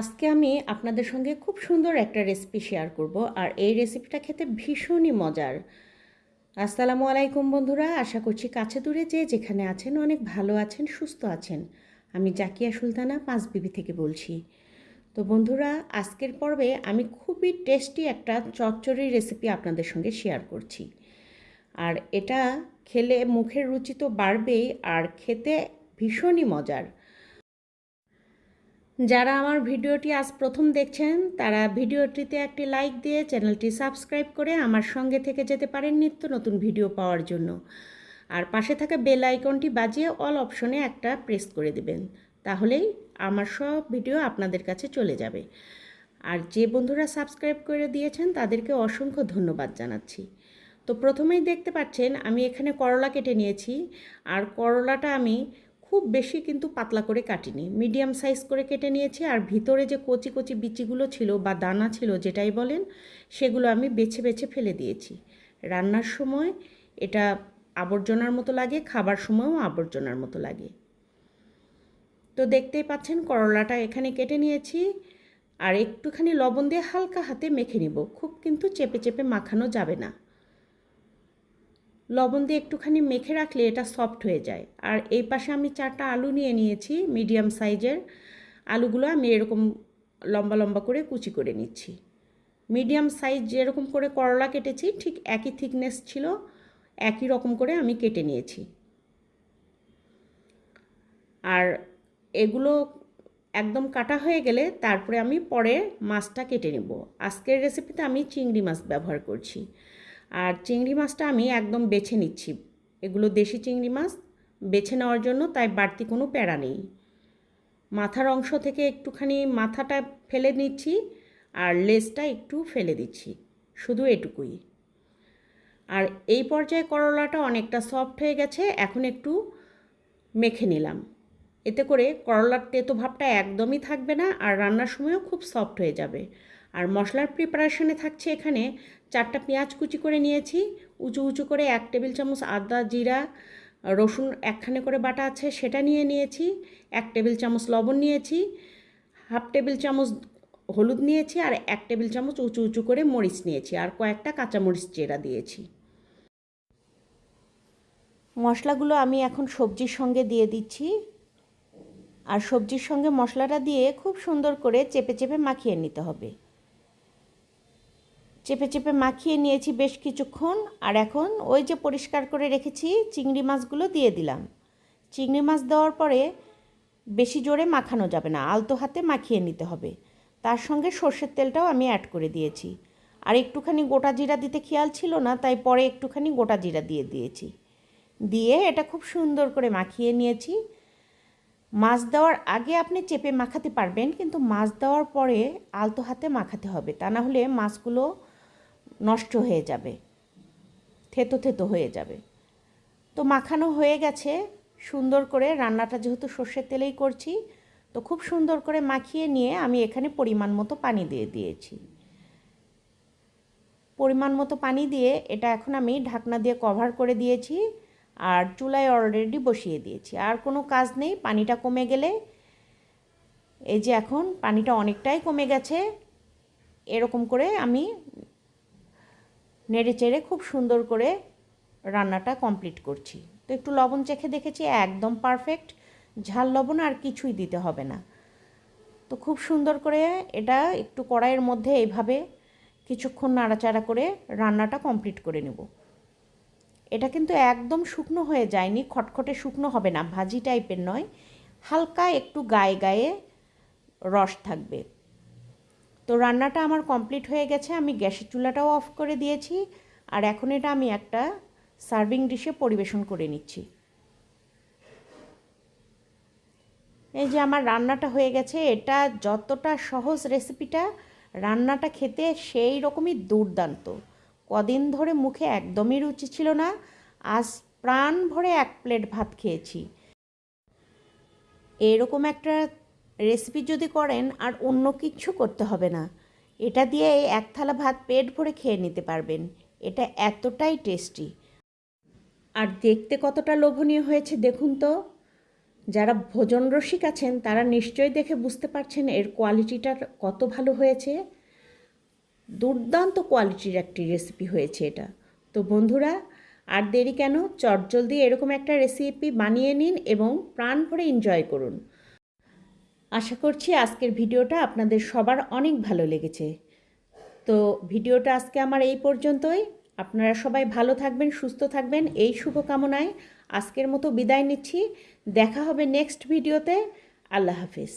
আজকে আমি আপনাদের সঙ্গে খুব সুন্দর একটা রেসিপি শেয়ার করব, আর এই রেসিপিটা খেতে ভীষণই মজার। আসসালামু আলাইকুম বন্ধুরা, আশা করছি কাছে দূরে যে যেখানে আছেন অনেক ভালো আছেন, সুস্থ আছেন। আমি জাকিয়া সুলতানা, পাঁচ বিবি থেকে বলছি। তো বন্ধুরা, আজকের পর্বে আমি খুবই টেস্টি একটা চচ্চড়ি রেসিপি আপনাদের সঙ্গে শেয়ার করছি। আর এটা খেলে মুখের রুচি তো বাড়বেই, আর খেতে ভীষণই মজার। যারা আমার ভিডিওটি আজ প্রথম দেখছেন, তারা ভিডিওটিতে একটি লাইক দিয়ে চ্যানেলটি সাবস্ক্রাইব করে আমার সঙ্গে থেকে যেতে পারেন নিত্য নতুন ভিডিও পাওয়ার জন্য। আর পাশে থাকা বেল আইকনটি বাজিয়ে অল অপশনে একটা প্রেস করে দেবেন, তাহলেই আমার সব ভিডিও আপনাদের কাছে চলে যাবে। আর যে বন্ধুরা সাবস্ক্রাইব করে দিয়েছেন, তাদেরকে অসংখ্য ধন্যবাদ জানাচ্ছি। তো প্রথমেই দেখতে পাচ্ছেন, আমি এখানে করলা কেটে নিয়েছি। আর করলাটা আমি খুব বেশি কিন্তু পাতলা করে কাটিনি। মিডিয়াম সাইজ করে কেটে নিয়েছি আর ভিতরে যে কচি কচি বিচিগুলো ছিল বা দানা ছিল যেটাই বলেন, সেগুলো আমি বেছে বেছে ফেলে দিয়েছি। রান্নার সময় এটা আবর্জনার মতো লাগে, খাবার সময়ও আবর্জনার মতো লাগে। তো দেখতেই পাচ্ছেন করলাটা এখানে কেটে নিয়েছি আর একটুখানি লবণ দিয়ে হালকা হাতে মেখে নিব। খুব কিন্তু চেপে চেপে মাখানো যাবে না। লবণ দিয়ে একটুখানি মেখে রাখলে এটা সফট হয়ে যায়। আর এই পাশে আমি চারটা আলু নিয়ে নিয়েছি মিডিয়াম সাইজের আলুগুলো আমি এরকম লম্বা লম্বা করে কুচি করে নিচ্ছি। মিডিয়াম সাইজ যেরকম করে করলা কেটেছি, ঠিক একই থিকনেস ছিল, একই রকম করে আমি কেটে নিয়েছি। আর এগুলো একদম কাটা হয়ে গেলে তারপরে আমি পরে মাছটা কেটে নেব। আজকের রেসিপিতে আমি চিংড়ি মাছ ব্যবহার করছি। আর চিংড়ি মাছটা আমি একদম বেছে নিচ্ছি। এগুলো দেশি চিংড়ি মাছ, বেছে নেওয়ার জন্য তাই বাড়তি কোনো প্যারা নেই। মাথার অংশ থেকে একটুখানি মাথাটা ফেলে নিচ্ছি আর লেজটা একটু ফেলে দিচ্ছি, শুধু এটুকুই। আর এই পর্যায়ে করলাটা অনেকটা সফট হয়ে গেছে, এখন একটু মেখে নিলাম। এতে করে করলার তেতো ভাবটা একদমই থাকবে না আর রান্নার সময়ও খুব সফট হয়ে যাবে। আর মশলার প্রিপারেশনে থাকছে এখানে চারটা পেঁয়াজ কুচি করে নিয়েছি, উঁচু উঁচু করে এক টেবিল চামচ আদা, জিরা, রসুন একখানে করে বাটা আছে সেটা নিয়ে নিয়েছি, এক টেবিল চামচ লবণ নিয়েছি, হাফ টেবিল চামচ হলুদ নিয়েছি আর এক টেবিল চামচ উঁচু উঁচু করে মরিচ নিয়েছি আর কয়েকটা কাঁচামরিচ চেরা দিয়েছি। মশলাগুলো আমি এখন সবজির সঙ্গে দিয়ে দিচ্ছি আর সবজির সঙ্গে মশলাটা দিয়ে খুব সুন্দর করে চেপে চেপে মাখিয়ে নিতে হবে। চেপে চেপে মাখিয়ে নিয়েছি বেশ কিছুক্ষণ, আর এখন ওই যে পরিষ্কার করে রেখেছি চিংড়ি মাছগুলো দিয়ে দিলাম। চিংড়ি মাছ দেওয়ার পরে বেশি জোরে মাখানো যাবে না, আলতো হাতে মাখিয়ে নিতে হবে। তার সঙ্গে সর্ষের তেলটাও আমি অ্যাড করে দিয়েছি। আর একটুখানি গোটা জিরা দিতে খেয়াল ছিল না, তাই পরে একটুখানি গোটা জিরা দিয়ে দিয়েছি। দিয়ে এটা খুব সুন্দর করে মাখিয়ে নিয়েছি। মাছ দেওয়ার আগে আপনি চেপে মাখাতে পারবেন, কিন্তু মাছ দেওয়ার পরে আলতো হাতে মাখাতে হবে। তা না হলে মাছগুলো নষ্ট হয়ে যাবে, থেতো থেতো হয়ে যাবে। তো মাখানো হয়ে গেছে, সুন্দর করে রান্নাটা যেহেতু সর্ষের তেলেই করছি, তো খুব সুন্দর করে মাখিয়ে নিয়ে আমি এখানে পরিমাণ মতো পানি দিয়ে দিয়েছি। পরিমাণ মতো পানি দিয়ে এটা এখন আমি ঢাকনা দিয়ে কভার করে দিয়েছি আর চুলায় অলরেডি বসিয়ে দিয়েছি। আর কোনো কাজ নেই, পানিটা কমে গেলে এই যে এখন পানিটা অনেকটাই কমে গেছে, এরকম করে আমি নেড়ে চেড়ে খুব সুন্দর করে রান্নাটা কমপ্লিট করছি। তো একটু লবণ চেখে দেখেছি, একদম পারফেক্ট ঝাল লবণ আর কিছুই দিতে হবে না। তো খুব সুন্দর করে এটা একটু কড়াইয়ের মধ্যে এইভাবে কিছুক্ষণ নাড়াচাড়া করে রান্নাটা কমপ্লিট করে নেব। এটা কিন্তু একদম শুকনো হয়ে যায়নি, খটখটে শুকনো হবে না, ভাজি টাইপের নয়। হালকা একটু গায়ে গায়ে রস থাকবে। তো রান্নাটা আমার কমপ্লিট হয়ে গেছে, আমি গ্যাসের চুলাটাও অফ করে দিয়েছি, আর এখন এটা আমি একটা সার্ভিং ডিশে পরিবেশন করে নিচ্ছি। এই যে আমার রান্নাটা হয়ে গেছে, এটা যতটা সহজ রেসিপিটা রান্নাটা খেতে সেই রকমই দুর্দান্ত। কদিন ধরে মুখে একদমই রুচি ছিল না, আজ প্রাণ ভরে এক প্লেট ভাত খেয়েছি। এরকম একটা রেসিপি যদি করেন আর অন্য কিছু করতে হবে না। এটা দিয়ে এক থালা ভাত পেট ভরে খেয়ে নিতে পারবেন। এটা এতটাই টেস্টি। আর দেখতে কতটা লোভনীয় হয়েছে দেখুন তো। যারা ভোজন রসিক আছেন, তারা নিশ্চয়ই দেখে বুঝতে পারছেন এর কোয়ালিটিটা কত ভালো হয়েছে। দুর্দান্ত কোয়ালিটির একটি রেসিপি হয়েছে এটা। তো বন্ধুরা, আর দেরি কেন? চটজলদি এরকম একটা রেসিপি বানিয়ে নিন এবং প্রাণ ভরে এনজয় করুন। আশা করছি আজকের ভিডিওটা আপনাদের সবার অনেক ভালো লেগেছে। তো ভিডিওটা আজকে আমার এই পর্যন্তই। আপনারা সবাই ভালো থাকবেন, সুস্থ থাকবেন, এই শুভকামনায় আজকের মতো বিদায় নিচ্ছি। দেখা হবে নেক্সট ভিডিওতে। আল্লাহ হাফিজ।